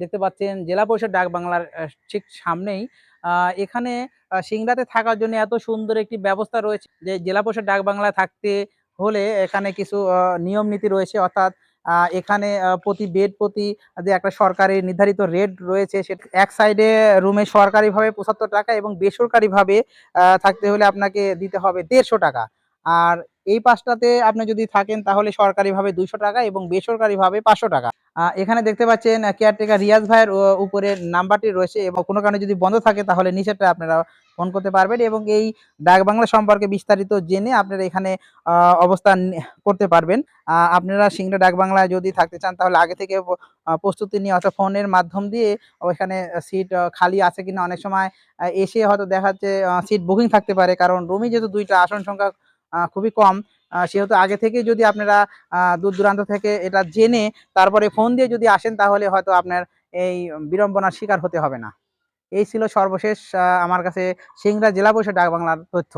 দেখতে পাচ্ছেন জেলা পরিষদ ডাক বাংলার ঠিক সামনেই। এখানে সিংড়াতে থাকার জন্য এত সুন্দর একটি ব্যবস্থা রয়েছে যে জেলা পরিষদ ডাক বাংলা থাকতে হলে এখানে কিছু নিয়ম নীতি রয়েছে। অর্থাৎ এখানে প্রতি বেড প্রতি যে একটা সরকারি নির্ধারিত রেট রয়েছে, সেটা এক সাইডে রুমে সরকারিভাবে পঁচাত্তর টাকা এবং বেসরকারিভাবে থাকতে হলে আপনাকে দিতে হবে দেড়শো টাকা। আর এই পাঁচটাতে আপনি যদি থাকেন তাহলে সরকারিভাবে দুইশো টাকা এবং বেসরকারিভাবে পাঁচশো টাকা। এখানে দেখতে পাচ্ছেন কেয়ারটেকার রিয়াজ ভাইয়ের উপরে নাম্বারটি রয়েছে এবং কোনো কারণে যদি বন্ধ থাকে তাহলে নিচেরটা আপনারা ফোন করতে পারবেন এবং এই ডাক বাংলা সম্পর্কে বিস্তারিত জেনে আপনারা এখানে অবস্থান করতে পারবেন। আপনারা সিংড়া ডাক বাংলায় যদি থাকতে চান তাহলে আগে থেকে প্রস্তুতি নিয়ে অর্থাৎ ফোনের মাধ্যম দিয়ে ওইখানে সিট খালি আছে কিনা অনেক সময় এসে হয়তো দেখা যাচ্ছে সিট বুকিং থাকতে পারে। কারণ রুমই যেহেতু দুইটা আসন সংখ্যা খুবই কম সেহেতু আগে থেকে যদি আপনারা দূর দূরান্ত থেকে এটা জেনে তারপরে ফোন দিয়ে যদি আসেন তাহলে হয়তো আপনার এই বিড়ম্বনার শিকার হতে হবে না। এই ছিল সর্বশেষ আমার কাছে সিংড়া জেলা পরিষদ ডাক বাংলার তথ্য।